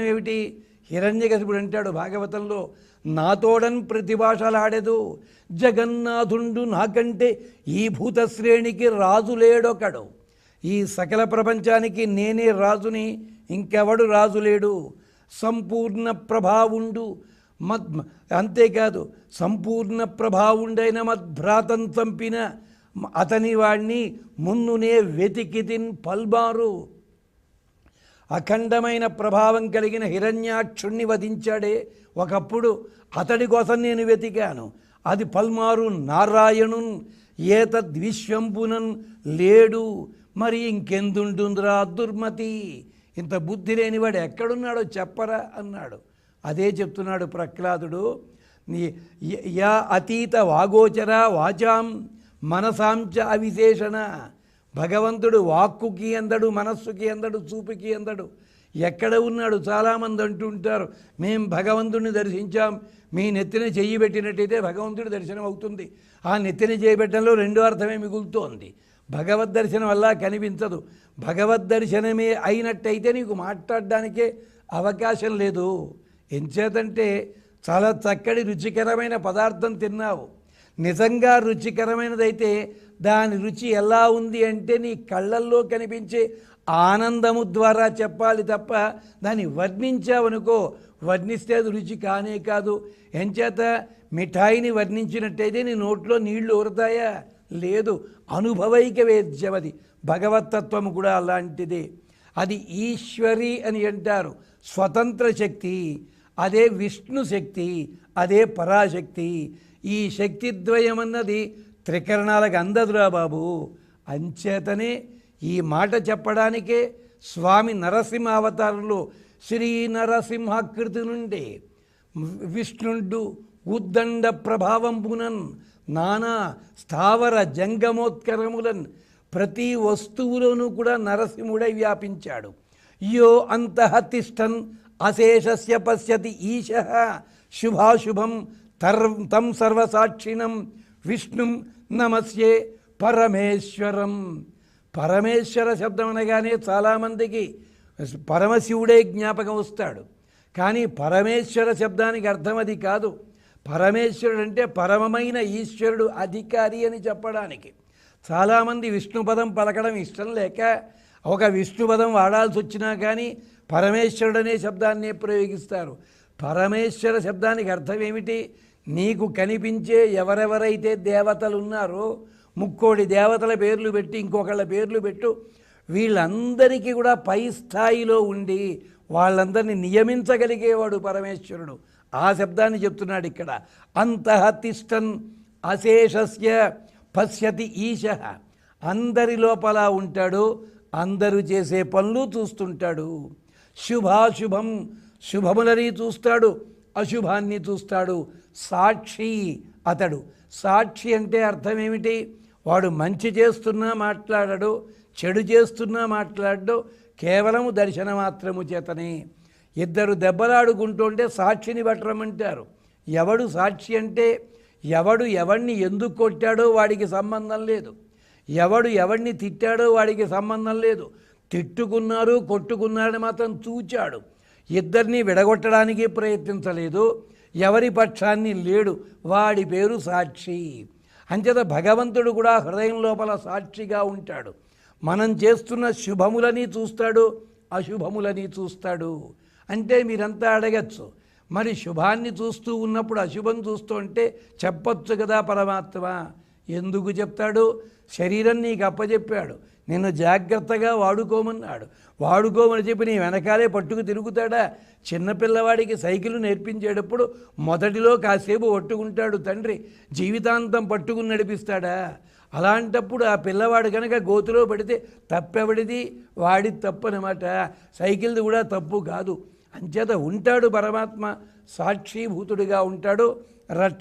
ఏమిటి? హిరణ్యకశిపుడు అంటాడు భాగవతంలో నాతోడన్ ప్రతిభాషలాడెదు జగన్నాథుండు నాకంటే ఈ భూతశ్రేణికి రాజు లేడొకడు. ఈ సకల ప్రపంచానికి నేనే రాజుని ఇంకెవడు రాజు లేడు. సంపూర్ణ ప్రభావుండు మద్ అంతేకాదు సంపూర్ణ ప్రభావుండైన మద్భ్రాతం చంపిన అతని వాణ్ణి మున్నునే వెతికితిన్ పల్బారు అఖండమైన ప్రభావం కలిగిన హిరణ్యాక్షుణ్ణి వధించాడే. ఒకప్పుడు అతడి కోసం నేను వెతికాను. అది పల్మారు నారాయణున్ ఏతద్విశ్వంపునన్ లేడు. మరి ఇంకెందుంటుందిరా దుర్మతి? ఇంత బుద్ధి లేనివాడు ఎక్కడున్నాడో చెప్పరా అన్నాడు. అదే చెప్తున్నాడు ప్రహ్లాదుడు. యా అతీత వాగోచర వాచాం మనసాంచ అవిశేషణ. భగవంతుడు వాక్కుకి అందడు మనస్సుకి అందడు చూపుకి అందడు. ఎక్కడ ఉన్నాడు? చాలామంది అంటుంటారు మేము భగవంతుడిని దర్శించాం. మీ నెత్తిన చెయ్యి పెట్టినట్టయితే భగవంతుడి దర్శనం అవుతుంది. ఆ నెత్తిన చేయబెట్టడంలో రెండో అర్థమే మిగులుతోంది. భగవద్ దర్శనం వల్ల కనిపించదు. భగవద్ దర్శనమే అయినట్టయితే నీకు మాట్లాడడానికే అవకాశం లేదు. ఎంచేతంటే చాలా చక్కటి రుచికరమైన పదార్థం తిన్నావు. నిజంగా రుచికరమైనదైతే దాని రుచి ఎలా ఉంది అంటే నీ కళ్ళల్లో కనిపించే ఆనందము ద్వారా చెప్పాలి తప్ప దాన్ని వర్ణించావనుకో వర్ణిస్తే అది రుచి కానే కాదు. ఎంచేత మిఠాయిని వర్ణించినట్టయితే నీ నోట్లో నీళ్ళు ఊరతాయా? లేదు. అనుభవైక వేద్యమది భగవతత్వము కూడా అలాంటిదే. అది ఈశ్వరి అని అంటారు. స్వతంత్ర శక్తి అదే విష్ణు శక్తి అదే పరాశక్తి. ఈ శక్తిద్వయం అన్నది త్రికరణాలకు అందదురా బాబు. అంచేతనే ఈ మాట చెప్పడానికే స్వామి నరసింహ అవతారంలో శ్రీ నరసింహాకృతి నుండి విష్ణుండు ఉద్దండ ప్రభావంపునన్ నానా స్థావర జంగమోత్కరములన్ ప్రతి వస్తువులోనూ కూడా నరసింహుడై వ్యాపించాడు. యో అంతః తిష్టన్ అశేషస్య పశ్యతి ఈశ. శుభాశుభం తర్ తం సర్వసాక్షిణం విష్ణుం నమస్యే పరమేశ్వరం. పరమేశ్వర శబ్దం అనగానే చాలామందికి పరమశివుడే జ్ఞాపకం వస్తాడు. కానీ పరమేశ్వర శబ్దానికి అర్థం అది కాదు. పరమేశ్వరుడు అంటే పరమమైన ఈశ్వరుడు అధికారి అని చెప్పడానికి. చాలామంది విష్ణుపదం పలకడం ఇష్టం లేక ఒక విష్ణుపదం వాడాల్సి వచ్చినా కానీ పరమేశ్వరుడు అనే శబ్దాన్నే ప్రయోగిస్తారు. పరమేశ్వర శబ్దానికి అర్థం ఏమిటి నీకు కనిపించే ఎవరెవరైతే దేవతలు ఉన్నారో ముక్కోడి దేవతల పేర్లు పెట్టి ఇంకొకళ్ళ పేర్లు పెట్టు వీళ్ళందరికీ కూడా పై స్థాయిలో ఉండి వాళ్ళందరినీ నియమించగలిగేవాడు పరమేశ్వరుడు. ఆ శబ్దాన్ని చెప్తున్నాడు ఇక్కడ. అంతః తిష్టన్ అశేషస్య పశ్యతి ఈశ. అందరి లోపల ఉంటాడు అందరూ చేసే పనులు చూస్తుంటాడు. శుభాశుభం శుభములని చూస్తాడు. అశుభాన్ని చూస్తాడు. సాక్షి అతడు. సాక్షి అంటే అర్థం ఏమిటి? వాడు మంచి చేస్తున్నా మాట్లాడడు చెడు చేస్తున్నా మాట్లాడడు కేవలము దర్శన మాత్రము చేతనే. ఇద్దరు దెబ్బలాడుకుంటుంటే సాక్షిని పట్టరమంటారు. ఎవడు సాక్షి అంటే ఎవడు ఎవడిని ఎందుకు కొట్టాడో వాడికి సంబంధం లేదు. ఎవడు ఎవడిని తిట్టాడో వాడికి సంబంధం లేదు. తిట్టుకున్నారు కొట్టుకున్నారని మాత్రం చూచాడు. ఇద్దరిని విడగొట్టడానికి ప్రయత్నించలేదు. ఎవరి పక్షాన్ని లేడు. వాడి పేరు సాక్షి. అంచేత భగవంతుడు కూడా హృదయం లోపల సాక్షిగా ఉంటాడు. మనం చేస్తున్న శుభములని చూస్తాడు అశుభములని చూస్తాడు. అంటే మీరంతా అడగచ్చు. మరి శుభాన్ని చూస్తూ ఉన్నప్పుడు అశుభం చూస్తూ ఉంటే చెప్పొచ్చు కదా పరమాత్మ. ఎందుకు చెప్తాడు? శరీరం నీకు అప్పచెప్పాడు నిన్ను జాగ్రత్తగా వాడుకోమన్నాడు. వాడుకోమని చెప్పి నీ వెనకాలే పట్టుకు తిరుగుతాడా? చిన్నపిల్లవాడికి సైకిల్ నేర్పించేటప్పుడు మొదటిలో కాసేపు పట్టుకుంటాడు తండ్రి. జీవితాంతం పట్టుకుని నడిపిస్తాడా? అలాంటప్పుడు ఆ పిల్లవాడు కనుక గోతులో పడితే తప్పెవడిది? వాడి తప్పనమాట. సైకిల్ది కూడా తప్పు కాదు. అంచేత ఉంటాడు పరమాత్మ సాక్షిభూతుడిగా ఉంటాడు. రక్ష